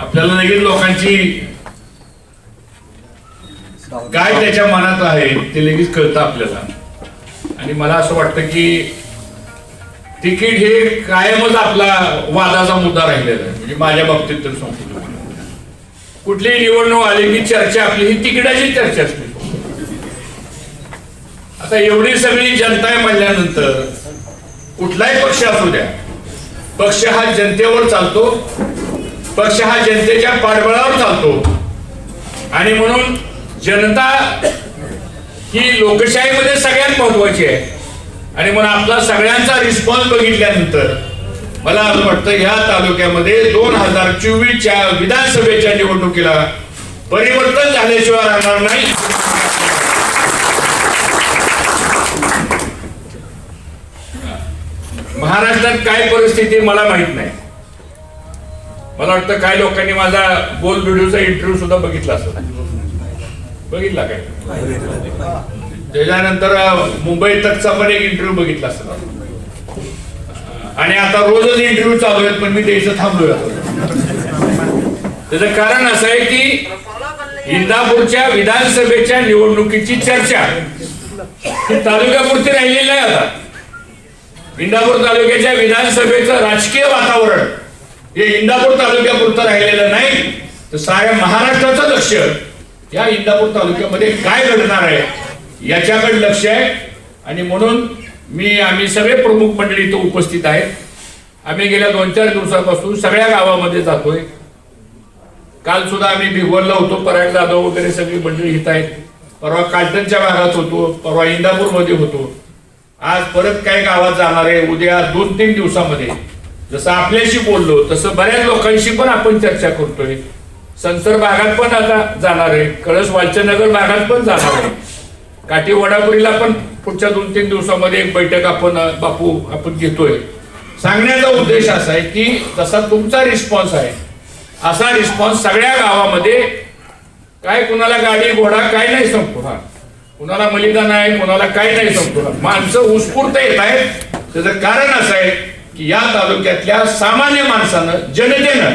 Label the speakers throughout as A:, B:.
A: आपल्याला लगेच लोकांची काय त्याच्या मनात आहे ते लगेच कळतं आपल्याला. आणि मला असं वाटतं की तिकीट हे कायमच आपला वादाचा मुद्दा राहिलेला आहे. म्हणजे माझ्या बाबतीत तर सांगतो कुठलीही निवडणूक आली की चर्चा आपली ही तिकिटाची चर्चा असते. आता एवढी सगळी जनता आहे म्हणल्यानंतर कुठलाही पक्ष असू द्या पक्ष हा जनतेवर चालतो पक्ष हा जनतेच्या पाठबळावर चालतो. आणि म्हणून जनता ही लोकशाहीमध्ये सगळ्यात महत्वाची आहे. आणि म्हणून आपला सगळ्यांचा रिस्पॉन्स बघितल्यानंतर मला असं वाटतं ह्या तालुक्यामध्ये दोन हजार चोवीसच्या विधानसभेच्या निवडणुकीला परिवर्तन झाल्याशिवाय राहणार नाही. महाराष्ट्रात काय परिस्थिती मला माहीत नाही. मला वाटतं काय लोकांनी माझा गोल व्हिडिओचा इंटरव्ह्यू सुद्धा बघितला असेल. बघितला काय? त्याच्यानंतर मुंबई तकचा पण एक इंटरव्ह्यू बघितला असेल. आणि आता रोजच इंटरव्ह्यू चालू आहेत पण मी द्यायचं थांबलोय त्याचं कारण असं आहे की इंदापूरच्या विधानसभेच्या निवडणुकीची चर्चा तालुक्यापुरती राहिलेली आहे आता. इंदापूर तालुक्याच्या विधानसभेचं राजकीय वातावरण हे इंदापूर तालुक्यापुरतं राहिलेलं नाही तर साऱ्या महाराष्ट्राचं लक्ष या इंदापूर तालुक्यामध्ये काय घडणार आहे याच्याकडे लक्ष आहे. आणि म्हणून मी आम्ही सगळे प्रमुख मंडळी इथं उपस्थित आहेत. आम्ही गेल्या दोन चार दिवसापासून सगळ्या गावामध्ये जातोय. काल सुद्धा आम्ही भिगवणला होतो पराग जाधव वगैरे सगळी मंडळी इथं आहेत. परवा कालटणच्या भागात होतो परवा इंदापूरमध्ये होतो. आज परत काय गावात जाणार आहे उद्या दोन तीन दिवसामध्ये. जसं आपल्याशी बोललो तसं बऱ्याच लोकांशी पण आपण चर्चा करतोय. संसर भागात पण आता जाणार आहे. कळस वालचनगर भागात पण जाणार आहे. काठी वडापुरीला पण पुढच्या दोन तीन दिवसामध्ये एक बैठक आपण बापू आपण घेतोय. सांगण्याचा उद्देश असा आहे की जसा तुमचा रिस्पॉन्स आहे असा रिस्पॉन्स सगळ्या गावामध्ये काय कुणाला गाडी घोडा काय नाही संपतो हा कुणाला मलिदा नाही कुणाला काय नाही संपतो माणसं उत्स्फूर्त येत आहेत. त्याचं कारण असं आहे या तालुक्यातल्या सामान्य माणसानं जनतेनं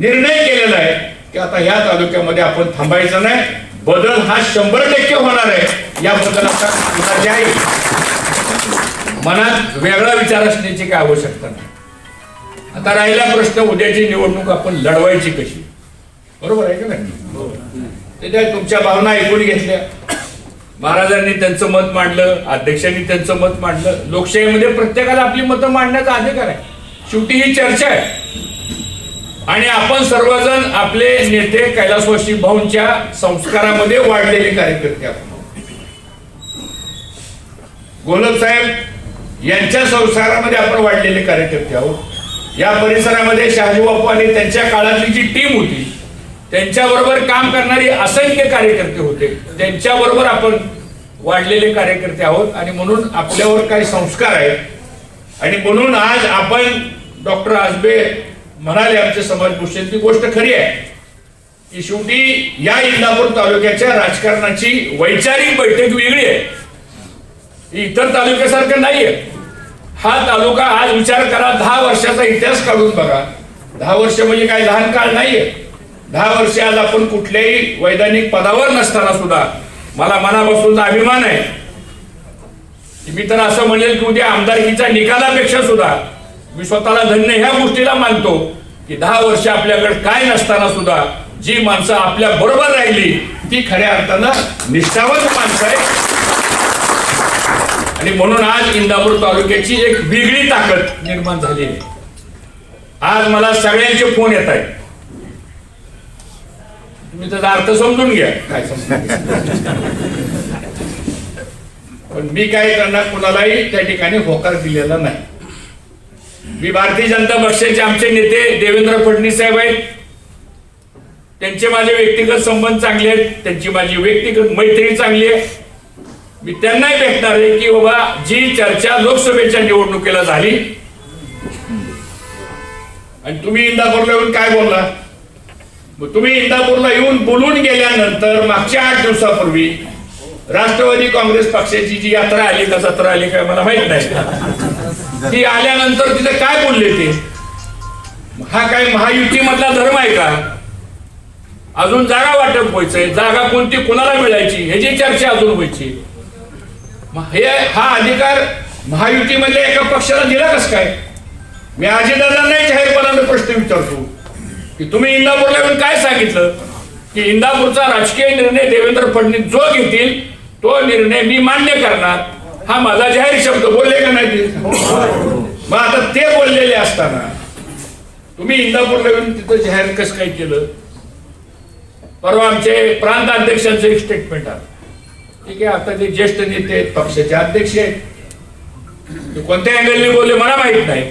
A: निर्णय केलेला आहे की आता ह्या तालुक्यामध्ये आपण थांबायचं नाही. बदल हा शंभर टक्के होणार आहे. याबद्दल आता जे आहे मनात वेगळा विचार असण्याची काय आवश्यकता नाही. आता राहिला प्रश्न उद्याची निवडणूक आपण लढवायची कशी? बरोबर आहे का नाही? हो. तुमच्या भावना ऐकून घेतल्या. महाराजांनी त्यांचं मत मांडलं अध्यक्षांनी त्यांचं मत मांडलं. लोकशाहीमध्ये प्रत्येकाला आपली मतं मांडण्याचा अधिकार आहे. शेवटी ही चर्चा आहे. आणि आपण सर्वजण आपले नेते कैलासवासी भाऊंच्या संस्कारामध्ये वाढलेले कार्यकर्ते आपण गोलब साहेब यांच्या संस्कारामध्ये आपण वाढलेले कार्यकर्ते आहोत. या परिसरामध्ये शहाजी बापू आणि त्यांच्या काळातली जी टीम होती त्यांच्याबरोबर काम करणारी असंख्य कार्यकर्ते होते. त्यांच्याबरोबर आपण वाढलेले कार्यकर्ते आहोत. आणि म्हणून आपल्यावर काही संस्कार आहेत. आणि म्हणून आज आपण डॉक्टर आजबे म्हणाले आमचे समाजभूषण ती गोष्ट खरी आहे. की शेवटी या इंदापूर तालुक्याच्या राजकारणाची वैचारिक बैठक वेगळी आहे. इतर तालुक्यासारखं नाहीये. हा तालुका आज विचार करा दहा वर्षाचा इतिहास काढून बघा. दहा वर्ष म्हणजे काय? लहान काळ नाहीये. दहा वर्ष आज आपण कुठल्याही वैधानिक पदावर नसताना सुद्धा मला मनापासून अभिमान आहे. मी तर असं म्हणेल की उद्या आमदारकीच्या निकालापेक्षा सुद्धा मी स्वतःला धन्य ह्या गोष्टीला मानतो की दहा वर्ष आपल्याकडे काय नसताना सुद्धा जी माणसं आपल्या बरोबर राहिली ती खऱ्या अर्थानं निष्ठावंत माणसं आहे आणि म्हणून आज इंदापूर तालुक्याची एक वेगळी ताकद निर्माण झाली आहे. आज मला सगळ्यांचे फोन येत आहेत. तुम्ही त्याचा अर्थ समजून घ्या. काय समजून पण मी काय करणार कुणालाही त्या ठिकाणी होकार दिलेला नाही. मी भारतीय जनता पक्षाचे आमचे नेते देवेंद्र फडणवीस साहेब आहेत. त्यांचे माझे व्यक्तिगत संबंध चांगले आहेत. त्यांची माझी व्यक्तिगत मैत्री चांगली आहे. मी त्यांनाही भेटणार आहे की बाबा जी चर्चा लोकसभेच्या निवडणुकीला झाली आणि तुम्ही इंदापूरला येऊन काय बोलला? तुम्ही इंदापूरला येऊन बोलून गेल्यानंतर मागच्या आठ दिवसापूर्वी राष्ट्रवादी काँग्रेस पक्षाची जी यात्रा आली का सत्रा आली काय मला माहीत नाही. ती आल्यानंतर तिथे काय बोलले ते? हा काय महायुती मधला धर्म आहे का? अजून जागा वाटप व्हायचंय जागा कोणती कोणाला मिळायची? ह्याची चर्चा अजून व्हायची. हे हा अधिकार महायुतीमधल्या एका पक्षाला दिला कस काय? मी अजितदादांनाही जाहीरपणाने प्रश्न विचारतो. की तुम्ही इंदापूरला येऊन काय सांगितलं? की इंदापूरचा राजकीय निर्णय देवेंद्र फडणवीस जो घेतील तो निर्णय मी मान्य करणार. हा माझा जाहीर शब्द बोलले का नाही मग आता ते बोललेले असताना तुम्ही इंदापूरला येऊन तिथं जाहीर कसं काय केलं? परवा आमचे प्रांत अध्यक्षांचं एक स्टेटमेंट आलं. ठीक आहे आता ते ज्येष्ठ नेते आहेत पक्षाचे अध्यक्ष आहेत. कोणत्या अँगलने बोलले मला माहीत नाही.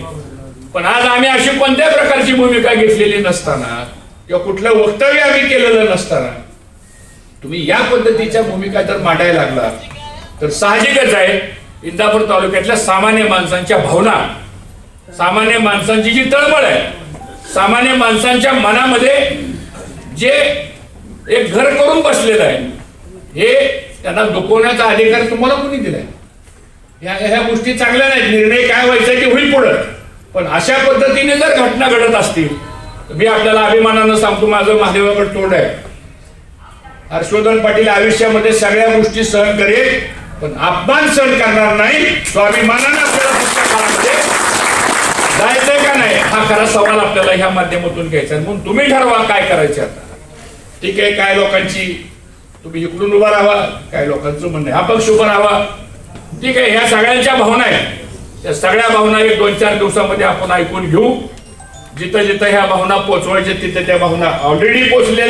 A: पण आज आम्ही अशी कोणत्या प्रकारची भूमिका घेतलेली नसताना किंवा कुठलं वक्तव्य आम्ही केलेलं नसताना तुम्ही या पद्धतीच्या भूमिका जर मांडायला लागला तर साहजिकच आहे इंदापूर तालुक्यातल्या सामान्य माणसांच्या भावना सामान्य माणसांची जी तळमळ आहे सामान्य माणसांच्या मनामध्ये जे एक घर करून बसलेलं आहे हे त्यांना दुखवण्याचा अधिकार तुम्हाला कोणी दिलाय? ह्या ह्या गोष्टी चांगल्या नाहीत निर्णय काय व्हायचा की होईल पुढं. पण अशा पद्धतीने जर घटना घडत असतील तर मी आपल्याला अभिमानानं सांगतो माझं महादेवाकडे तोंड आहे. हर्षवर्धन पाटील आयुष्यामध्ये सगळ्या गोष्टी सहन करेल पण अपमान सहन करणार नाही स्वाभिमानानं आपल्याला पुढच्या काळामध्ये जायचंय का नाही? हा खरा सवाल आपल्याला ह्या माध्यमातून घ्यायचा म्हणून तुम्ही ठरवा काय करायचे आता. ठीक आहे काय लोकांची तुम्ही इकडून उभा राहा काय लोकांचं म्हणणं आहे. हा पक्ष उभा राहावा. ठीक आहे ह्या सगळ्यांच्या भावना आहेत. या सगळ्या भावना एक दोन चार दिवसामध्ये आपण ऐकून घेऊ. जिथं जिथं ह्या भावना पोचवायच्या तिथे त्या भावना ऑलरेडी पोचलेल्या